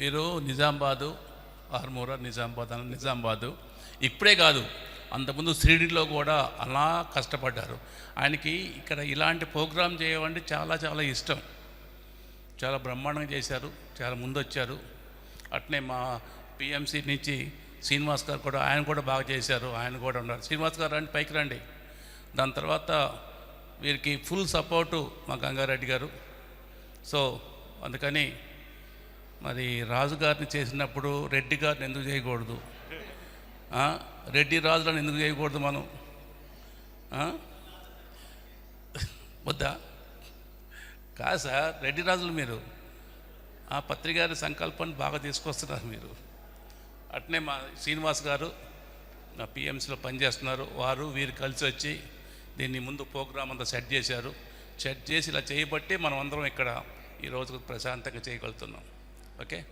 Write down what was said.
మీరు నిజామాబాదు ఆర్మూర నిజామాబాద్ అన్న నిజామాబాదు. ఇప్పుడే కాదు అంతకుముందు శ్రీడిలో కూడా అలా కష్టపడ్డారు. ఆయనకి ఇక్కడ ఇలాంటి ప్రోగ్రాం చేయమంటే చాలా చాలా ఇష్టం. చాలా బ్రహ్మాండంగా చేశారు చాలా ముందు వచ్చారు అట్నే మా పిఎంసీ నుంచి శ్రీనివాస్ గారు కూడా ఆయన కూడా బాగా చేశారు ఆయన కూడా ఉన్నారు. శ్రీనివాస్ గారు రండి పైకి రండి. దాని తర్వాత వీరికి ఫుల్ సపోర్టు మా గంగారెడ్డి గారు. సో అందుకని మరి రాజు గారిని చేసినప్పుడు రెడ్డి గారిని ఎందుకు చేయకూడదు? రెడ్డి రాజులను ఎందుకు చేయకూడదు మనం? వద్దా? కాదు సార్ రెడ్డి రాజులు మీరు. ఆ పత్రికారి సంకల్పాన్ని బాగా తీసుకొస్తున్నారు మీరు. అట్నే మా శ్రీనివాస్ గారు నా పిఎంసీలో పనిచేస్తున్నారు. వారు వీరు కలిసి వచ్చి దీన్ని ముందు ప్రోగ్రామ్ అంతా సెట్ చేశారు. సెట్ చేసి ఇలా చేయబట్టి మనం అందరం ఇక్కడ ఈ రోజుకు ప్రశాంతంగా చేయగలుగుతున్నాం. Okay?